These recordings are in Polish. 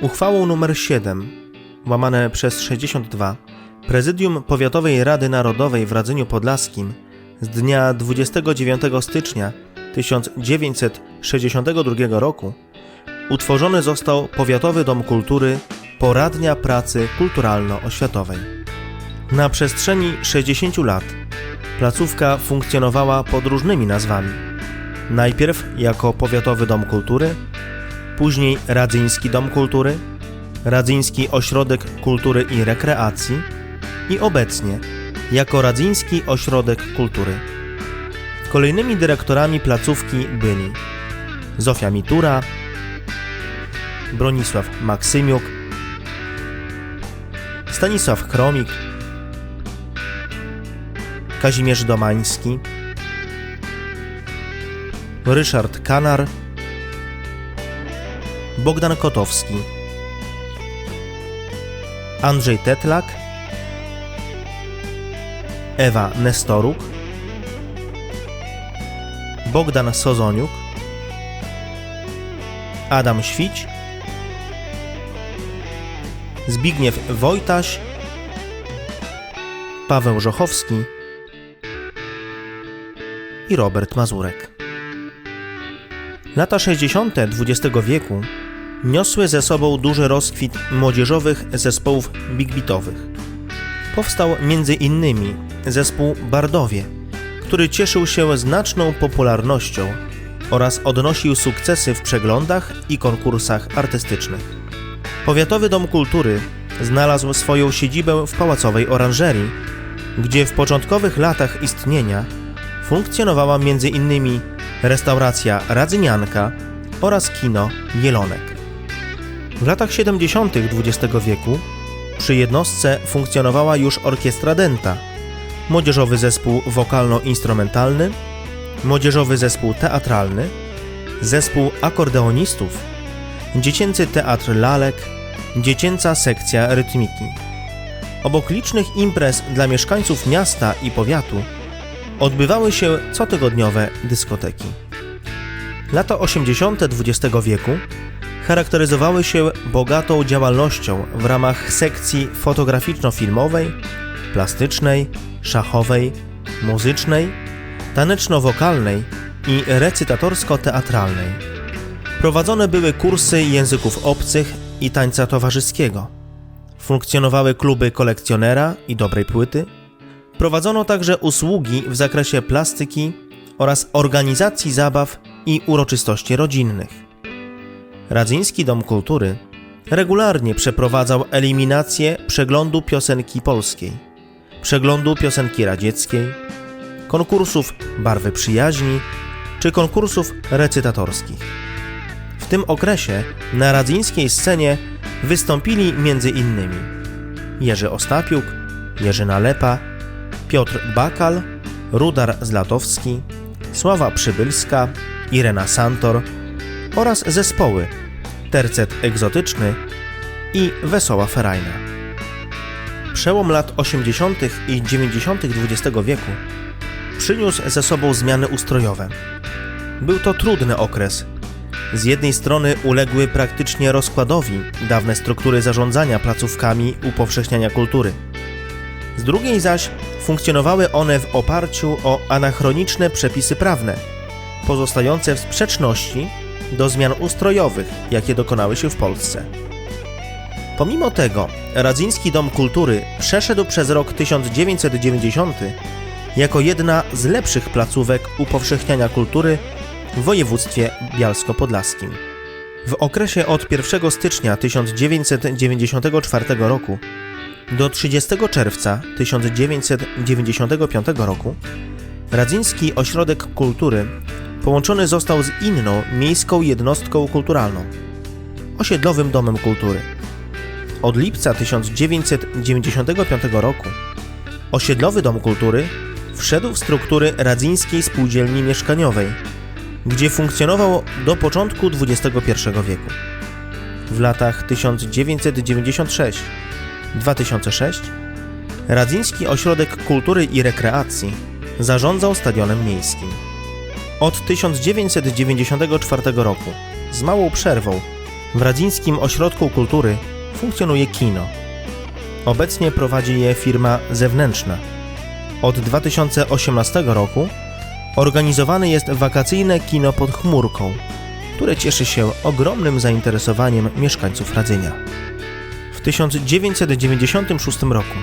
Uchwałą nr 7, łamane przez 62, Prezydium Powiatowej Rady Narodowej w Radzeniu Podlaskim z dnia 29 stycznia 1962 roku utworzony został Powiatowy Dom Kultury Poradnia Pracy Kulturalno-Oświatowej. Na przestrzeni 60 lat placówka funkcjonowała pod różnymi nazwami. Najpierw jako Powiatowy Dom Kultury, później Radzyński Dom Kultury, Radzyński Ośrodek Kultury i Rekreacji i obecnie jako Radzyński Ośrodek Kultury. Kolejnymi dyrektorami placówki byli Zofia Mitura, Bronisław Maksymiuk, Stanisław Kromik, Kazimierz Domański, Ryszard Kanar, Bogdan Kotowski, Andrzej Tetlak, Ewa Nestoruk, Bogdan Sozoniuk, Adam Świć, Zbigniew Wojtaś, Paweł Żochowski i Robert Mazurek. Lata 60. XX wieku niosły ze sobą duży rozkwit młodzieżowych zespołów big beatowych. Powstał innymi zespół Bardowie, który cieszył się znaczną popularnością oraz odnosił sukcesy w przeglądach i konkursach artystycznych. Powiatowy Dom Kultury znalazł swoją siedzibę w Pałacowej Oranżerii, gdzie w początkowych latach istnienia funkcjonowała m.in. restauracja Radzynianka oraz kino Jelonek. W latach 70. XX wieku przy jednostce funkcjonowała już orkiestra Denta, młodzieżowy zespół wokalno-instrumentalny, młodzieżowy zespół teatralny, zespół akordeonistów, dziecięcy teatr lalek, dziecięca sekcja rytmiki. Obok licznych imprez dla mieszkańców miasta i powiatu odbywały się cotygodniowe dyskoteki. Lata 80. XX wieku charakteryzowały się bogatą działalnością w ramach sekcji fotograficzno-filmowej, plastycznej, szachowej, muzycznej, taneczno-wokalnej i recytatorsko-teatralnej. Prowadzone były kursy języków obcych i tańca towarzyskiego. Funkcjonowały kluby kolekcjonera i dobrej płyty. Prowadzono także usługi w zakresie plastyki oraz organizacji zabaw i uroczystości rodzinnych. Radzyński Dom Kultury regularnie przeprowadzał eliminację przeglądu piosenki polskiej, przeglądu piosenki radzieckiej, konkursów barwy przyjaźni czy konkursów recytatorskich. W tym okresie na radzyńskiej scenie wystąpili m.in. Jerzy Ostapiuk, Jerzy Nalepa, Piotr Bakal, Rudar Zlatowski, Sława Przybylska, Irena Santor oraz zespoły Tercet Egzotyczny i Wesoła Ferajna. Przełom lat 80. i 90. XX wieku przyniósł ze sobą zmiany ustrojowe. Był to trudny okres. Z jednej strony uległy praktycznie rozkładowi dawne struktury zarządzania placówkami upowszechniania kultury. Z drugiej zaś funkcjonowały one w oparciu o anachroniczne przepisy prawne, pozostające w sprzeczności do zmian ustrojowych, jakie dokonały się w Polsce. Pomimo tego, Radzyński Dom Kultury przeszedł przez rok 1990 jako jedna z lepszych placówek upowszechniania kultury w województwie bialsko-podlaskim. W okresie od 1 stycznia 1994 roku do 30 czerwca 1995 roku Radzyński Ośrodek Kultury połączony został z inną miejską jednostką kulturalną osiedlowym domem kultury. Od lipca 1995 roku osiedlowy dom kultury wszedł w struktury Radzyńskiej Spółdzielni Mieszkaniowej, gdzie funkcjonował do początku XXI wieku. W latach 1996-2006 Radzyński Ośrodek Kultury i Rekreacji zarządzał stadionem miejskim. Od 1994 roku, z małą przerwą, w Radzińskim Ośrodku Kultury funkcjonuje kino. Obecnie prowadzi je firma zewnętrzna. Od 2018 roku organizowane jest wakacyjne kino pod chmurką, które cieszy się ogromnym zainteresowaniem mieszkańców Radzynia. W 1996 roku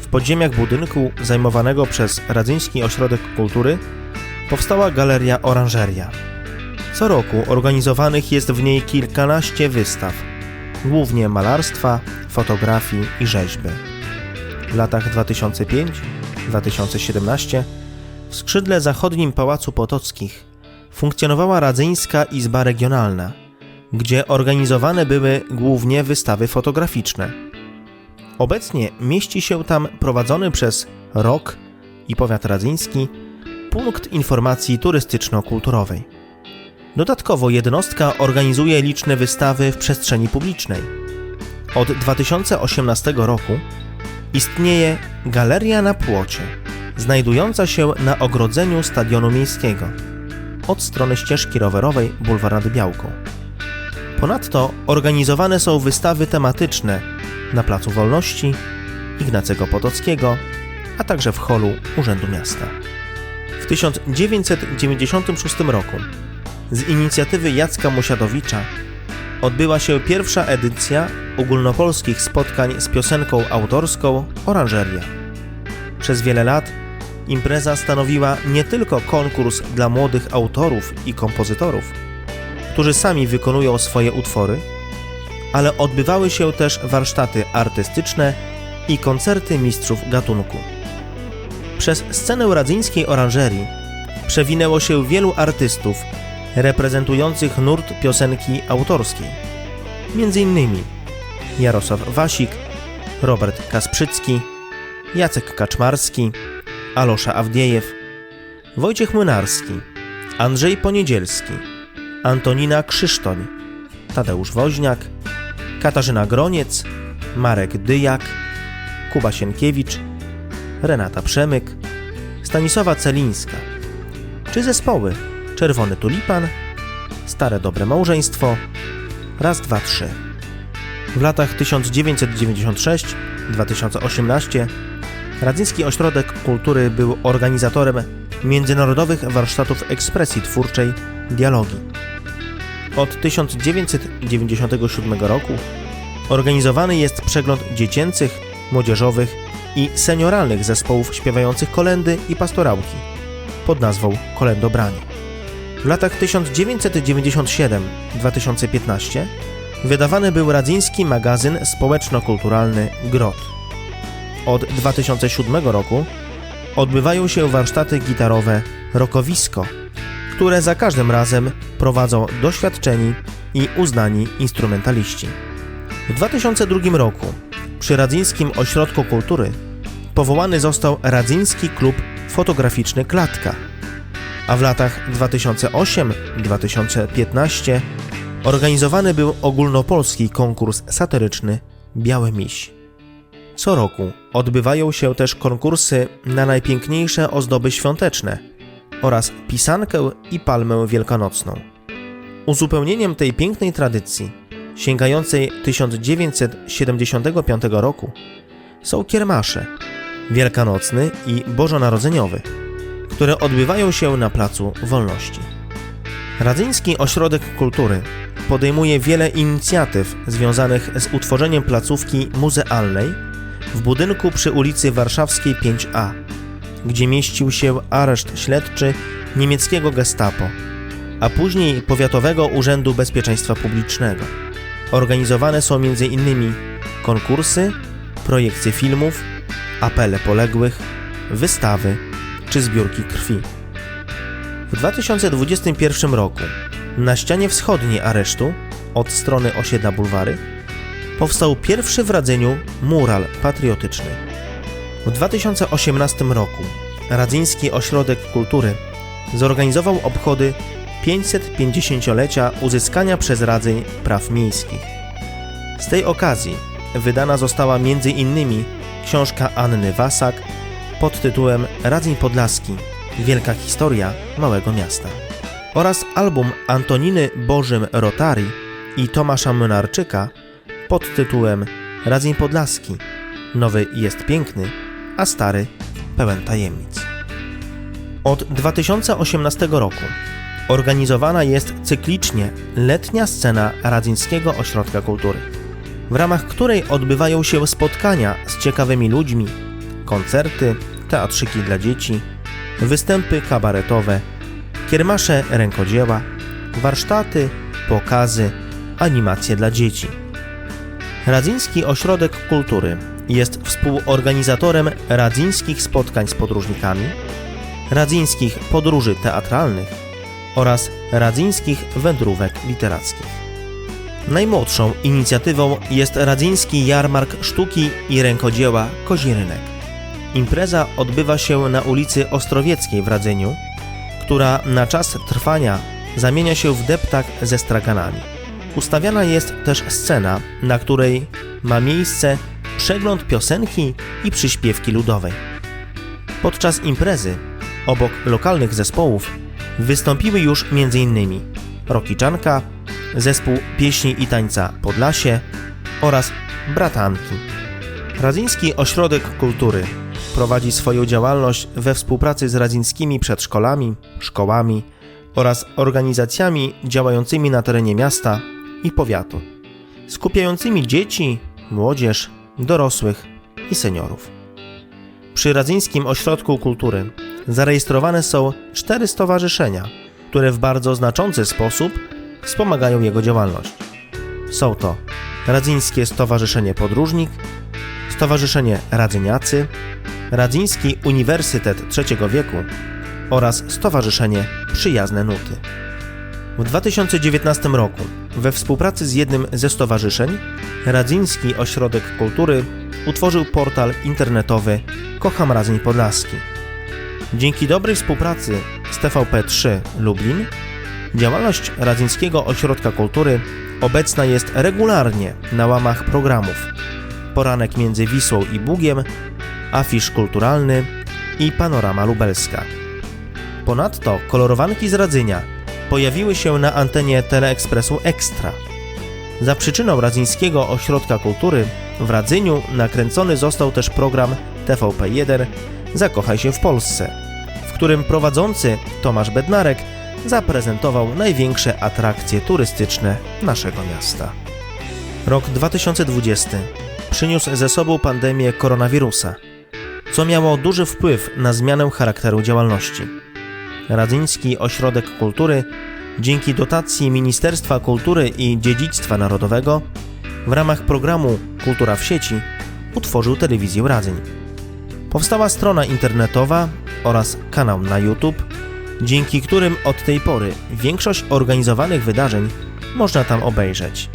w podziemiach budynku zajmowanego przez Radzyński Ośrodek Kultury powstała galeria Oranżeria. Co roku organizowanych jest w niej kilkanaście wystaw, głównie malarstwa, fotografii i rzeźby. W latach 2005-2017 w skrzydle zachodnim Pałacu Potockich funkcjonowała Radzyńska Izba Regionalna, gdzie organizowane były głównie wystawy fotograficzne. Obecnie mieści się tam prowadzony przez ROK i Powiat Radzyński punkt informacji turystyczno-kulturowej. Dodatkowo jednostka organizuje liczne wystawy w przestrzeni publicznej. Od 2018 roku istnieje Galeria na Płocie, znajdująca się na ogrodzeniu Stadionu Miejskiego, od strony ścieżki rowerowej Bulwar nad Białką. Ponadto organizowane są wystawy tematyczne na Placu Wolności, Ignacego Potockiego, a także w holu Urzędu Miasta. W 1996 roku z inicjatywy Jacka Musiadowicza odbyła się pierwsza edycja ogólnopolskich spotkań z piosenką autorską Oranżeria. Przez wiele lat impreza stanowiła nie tylko konkurs dla młodych autorów i kompozytorów, którzy sami wykonują swoje utwory, ale odbywały się też warsztaty artystyczne i koncerty mistrzów gatunku. Przez scenę radzyńskiej oranżerii przewinęło się wielu artystów reprezentujących nurt piosenki autorskiej. Między innymi Jarosław Wasik, Robert Kasprzycki, Jacek Kaczmarski, Alosza Awdiejew, Wojciech Młynarski, Andrzej Poniedzielski, Antonina Krzysztoń, Tadeusz Woźniak, Katarzyna Groniec, Marek Dyjak, Kuba Sienkiewicz, Renata Przemyk, Stanisława Celińska, czy zespoły Czerwony Tulipan, Stare Dobre Małżeństwo, Raz, Dwa, Trzy. W latach 1996-2018 Radzyński Ośrodek Kultury był organizatorem międzynarodowych warsztatów ekspresji twórczej Dialogi. Od 1997 roku organizowany jest przegląd dziecięcych, młodzieżowych i senioralnych zespołów śpiewających kolendy i pastorałki pod nazwą Kolendobrani. W latach 1997-2015 wydawany był radzyński magazyn społeczno-kulturalny Grot. Od 2007 roku odbywają się warsztaty gitarowe Rokowisko, które za każdym razem prowadzą doświadczeni i uznani instrumentaliści. W 2002 roku przy Radzyńskim Ośrodku Kultury powołany został Radzyński Klub Fotograficzny Klatka, a w latach 2008-2015 organizowany był ogólnopolski konkurs satyryczny Białe Miś. Co roku odbywają się też konkursy na najpiękniejsze ozdoby świąteczne oraz pisankę i palmę wielkanocną. Uzupełnieniem tej pięknej tradycji, sięgającej 1975 roku, są kiermasze wielkanocny i bożonarodzeniowy, które odbywają się na Placu Wolności. Radzyński Ośrodek Kultury podejmuje wiele inicjatyw związanych z utworzeniem placówki muzealnej w budynku przy ulicy Warszawskiej 5A, gdzie mieścił się areszt śledczy niemieckiego gestapo, a później Powiatowego Urzędu Bezpieczeństwa Publicznego. Organizowane są m.in. konkursy, projekcje filmów, apele poległych, wystawy czy zbiórki krwi. W 2021 roku na ścianie wschodniej aresztu, od strony osiedla Bulwary, powstał pierwszy w Radzeniu mural patriotyczny. W 2018 roku Radzyński Ośrodek Kultury zorganizował obchody 550-lecia uzyskania przez Radzeń praw miejskich. Z tej okazji wydana została m.in. książka Anny Wasak pod tytułem Radzeń Podlaski Wielka historia małego miasta oraz album Antoniny Bożym Rotari i Tomasza Mynarczyka pod tytułem Radzeń Podlaski. Nowy jest piękny, a stary pełen tajemnic. Od 2018 roku organizowana jest cyklicznie letnia scena Radzyńskiego Ośrodka Kultury, w ramach której odbywają się spotkania z ciekawymi ludźmi, koncerty, teatrzyki dla dzieci, występy kabaretowe, kiermasze rękodzieła, warsztaty, pokazy, animacje dla dzieci. Radzyński Ośrodek Kultury jest współorganizatorem radzyńskich spotkań z podróżnikami, radzyńskich podróży teatralnych oraz radzyńskich wędrówek literackich. Najmłodszą inicjatywą jest Radzyński Jarmark Sztuki i Rękodzieła Kozirynek. Impreza odbywa się na ulicy Ostrowieckiej w Radzyniu, która na czas trwania zamienia się w deptak ze straganami. Ustawiana jest też scena, na której ma miejsce przegląd piosenki i przyśpiewki ludowej. Podczas imprezy, obok lokalnych zespołów, wystąpiły już m.in. Rokiczanka, zespół pieśni i tańca Podlasie oraz Bratanki. Radzyński Ośrodek Kultury prowadzi swoją działalność we współpracy z radzyńskimi przedszkolami, szkołami oraz organizacjami działającymi na terenie miasta i powiatu, skupiającymi dzieci, młodzież, dorosłych i seniorów. Przy Radzyńskim Ośrodku Kultury zarejestrowane są cztery stowarzyszenia, które w bardzo znaczący sposób wspomagają jego działalność. Są to Radzyńskie Stowarzyszenie Podróżnik, Stowarzyszenie Radzyniacy, Radzyński Uniwersytet Trzeciego Wieku oraz Stowarzyszenie Przyjazne Nuty. W 2019 roku we współpracy z jednym ze stowarzyszeń Radzyński Ośrodek Kultury utworzył portal internetowy Kocham Radzyń Podlaski. Dzięki dobrej współpracy z TVP3 Lublin działalność Radzyńskiego Ośrodka Kultury obecna jest regularnie na łamach programów Poranek między Wisłą i Bugiem, Afisz Kulturalny i Panorama Lubelska. Ponadto kolorowanki z Radzynia pojawiły się na antenie Teleekspresu Ekstra. Za przyczyną Radzyńskiego Ośrodka Kultury w Radzyniu nakręcony został też program TVP1 Zakochaj się w Polsce, w którym prowadzący Tomasz Bednarek zaprezentował największe atrakcje turystyczne naszego miasta. Rok 2020 przyniósł ze sobą pandemię koronawirusa, co miało duży wpływ na zmianę charakteru działalności. Radzyński Ośrodek Kultury dzięki dotacji Ministerstwa Kultury i Dziedzictwa Narodowego w ramach programu Kultura w sieci utworzył telewizję Radzyń. Powstała strona internetowa oraz kanał na YouTube, dzięki którym od tej pory większość organizowanych wydarzeń można tam obejrzeć.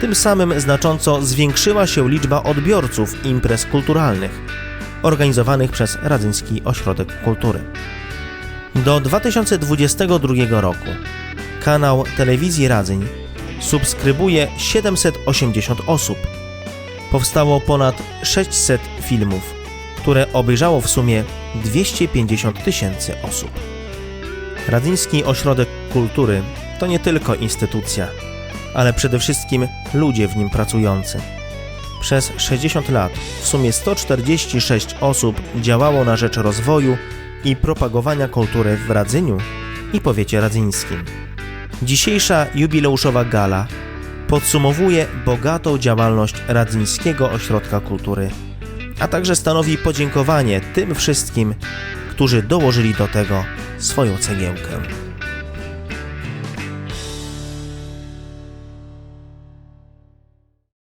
Tym samym znacząco zwiększyła się liczba odbiorców imprez kulturalnych organizowanych przez Radzyński Ośrodek Kultury. Do 2022 roku kanał Telewizji Radzyń subskrybuje 780 osób. Powstało ponad 600 filmów, które obejrzało w sumie 250 tysięcy osób. Radzyński Ośrodek Kultury to nie tylko instytucja, ale przede wszystkim ludzie w nim pracujący. Przez 60 lat w sumie 146 osób działało na rzecz rozwoju i propagowania kultury w Radzyniu i powiecie radzyńskim. Dzisiejsza jubileuszowa gala podsumowuje bogatą działalność Radzyńskiego Ośrodka Kultury, a także stanowi podziękowanie tym wszystkim, którzy dołożyli do tego swoją cegiełkę.